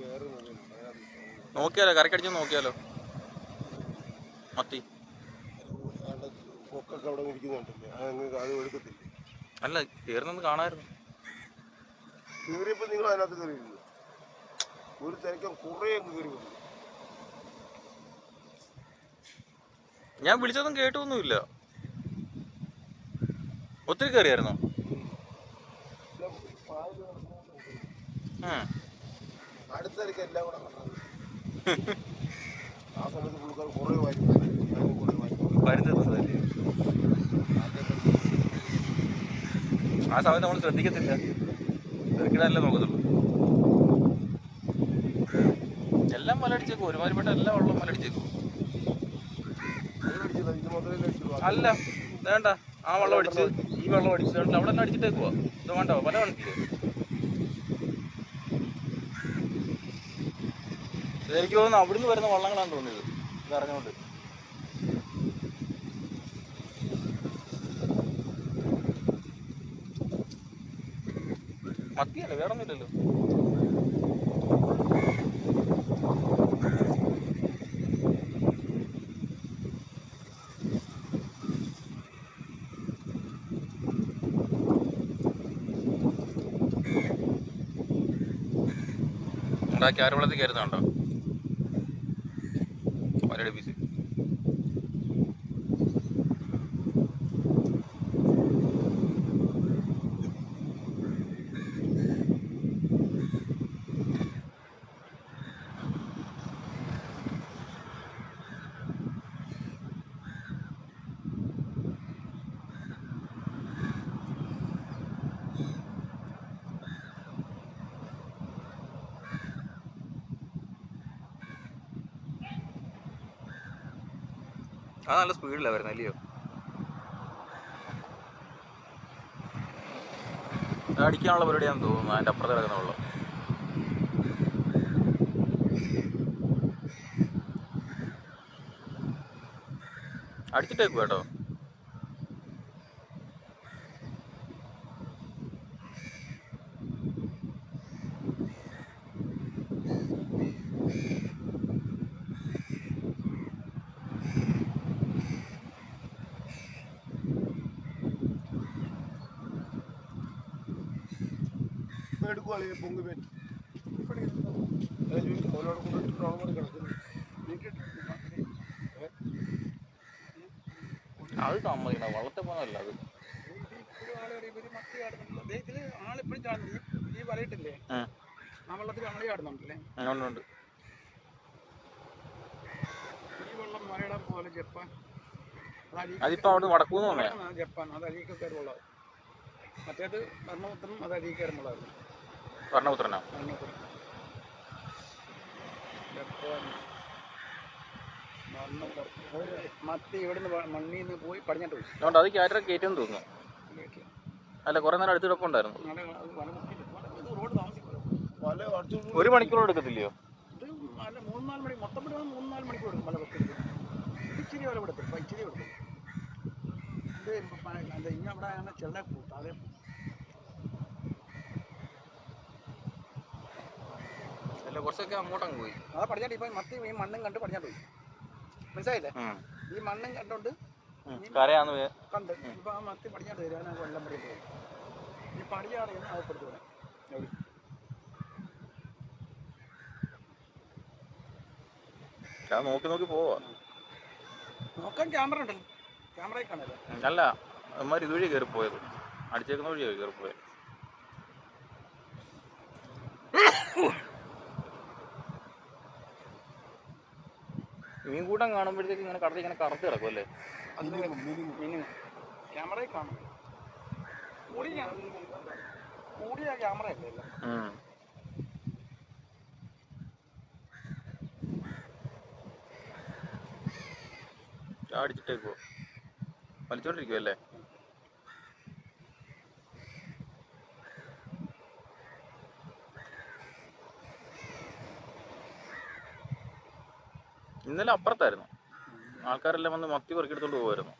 വേറെ നോക്കിയാലോ കരക്കടിച്ച് നോക്കിയാലോ? മത്തി. ആണ്ട് കൊക്കൊക്കെ അവിടെ ഇരിക്കുന്നുണ്ടല്ലേ? അതങ്ങ് അത് എടുക്കത്തില്ലേ അല്ല കയറുന്നത് കാണായിരുന്നു. കയറിയപ്പോൾ നിങ്ങൾ അതിനകത്ത് കയറിയിരുന്നു? ഒരു തിരക്കാൻ കുറേ അങ്ങ് കയറി വന്നു. ഞാൻ വിളിച്ചതും കേട്ടൊന്നുമില്ല. ഒത്തിരി കയറിയായിരുന്നോ? എല്ലാം കൂടെ ആ സമയത്ത് പുള്ളിക്കാർ കുറേ ആ നമ്മൾ ശ്രദ്ധിക്കത്തില്ല. തിരക്കിടാനല്ലേ നോക്കത്തുള്ളൂ. എല്ലാം മലടിച്ചേക്കും. ഒരുമാതിരിപ്പെട്ട എല്ലാ വെള്ളം മലടിച്ചേക്കും. അല്ല. വേണ്ട. ആ വെള്ളം അടിച്ച് ഈ വെള്ളം അടിച്ച് അവിടെ തന്നെ അടിച്ചിട്ടേക്കുവാ ഇത് വേണ്ട പല കണക്കിൽ എനിക്ക് തോന്നുന്നു അവിടുന്ന് വരുന്ന വള്ളങ്ങളാണ് തോന്നിയത്. ഇത് അറിഞ്ഞുകൊണ്ട്. മത്തിയല്ലേ? വേറെ ഒന്നുമില്ലല്ലോ നമ്മുടെ ആ ക്യാരവളത്തിൽ കയറുന്നുണ്ടോ വരയുടെ അത് നല്ല സ്പീഡിലാണ് വരുന്നത് അല്ലയോ? അടിക്കാനുള്ള പരിപാടിയാണെന്ന് തോന്നുന്നു അതിന്റെ അപ്പുറത്ത് കിടക്കുന്ന വെള്ളം. അടിച്ചിട്ടേക്കും കേട്ടോ. എടുക്കുവാളെ പൊങ്ങി പേൻ അവരോട് കൊണ്ടിട്ട് നോർമൽ കിടക്കുന്നു. അത് സമ്മതിക്കണം. വളർത്തെ പോകുന്നതല്ല അത്. ആളിപ്പോഴും ഈ വലയിട്ടില്ലേ? ഉം. ആ വെള്ളത്തിൽ ആളി ചാടുന്നുണ്ടല്ലേ ഉണ്ട് ഉണ്ട്. ഈ വെള്ളം പോലെ ജപ്പാൻ. അതിപ്പോ അവിടെ വടക്കൂന്ന് പറഞ്ഞാ ജപ്പാൻ. അത് അരീക്ക് കയറുള്ളത് മറ്റേത് ഭരണപുത്രനും അത് അരീ മത്തി ഇവിടുന്ന് മണ്ണിൽ നിന്ന് പോയി പടിഞ്ഞാട്ട് പോയി. അതുകൊണ്ട് അത് ക്യാരക്ടർ കയറ്റെന്ന് തോന്നുന്നു. അല്ല കുറെ നേരം അടുത്ത് ഉണ്ടായിരുന്നു. ഒരു മണിക്കൂർ എടുക്കത്തില്ലയോ? ഇത് നല്ല നാല് മണി മൊത്തം മണിക്കൂർ എടുക്കും ഇച്ചിരി വില ഇച്ചിരി ഇത് അവിടെ അങ്ങനെ ചെള്ള അല്ല കുറച്ചൊക്കെ അങ്ങോട്ടങ്ങ് പോയി. അതാ പഠിച്ചാട്ട് ഇപ്പൊ മത്തി ഈ മണ്ണും കണ്ട് പഠിച്ചാട്ട് പോയി. മനസ്സിലായില്ലേ? ഈ മണ്ണും കണ്ടോണ്ട് കരയാന്ന് കണ്ട് ഇപ്പൊ ആ മത്തി പഠിച്ചാട്ട് വരും കൊല്ലം വെള്ളം പടി പോയി. ഈ എന്ന് അകപ്പെടുത്തു ഞാൻ നോക്കി നോക്കി പോവാ. നോക്കാൻ ക്യാമറ ഉണ്ടല്ലോ. ക്യാമറയിൽ കാണല്ലേ അല്ല അമ്മമാർ ഇതുവഴി കയറി പോയത്. അടിച്ചേക്കുന്ന വഴിയാണ് കയറി പോയത്. മീൻകൂട്ടം കാണുമ്പോഴത്തേക്ക് ഇങ്ങനെ കടത്തി ഇങ്ങനെ കറുത്ത് കിടക്കും അല്ലേ? ക്യാമറയിൽ കാണും. കൂടിയ ക്യാമറ അല്ലേ ഉം. ഇന്നലെ അപ്പുറത്തായിരുന്നു. ആൾക്കാരെല്ലാം വന്ന് മത്തി പെറുക്കിയെടുത്തോണ്ട് പോകുമായിരുന്നു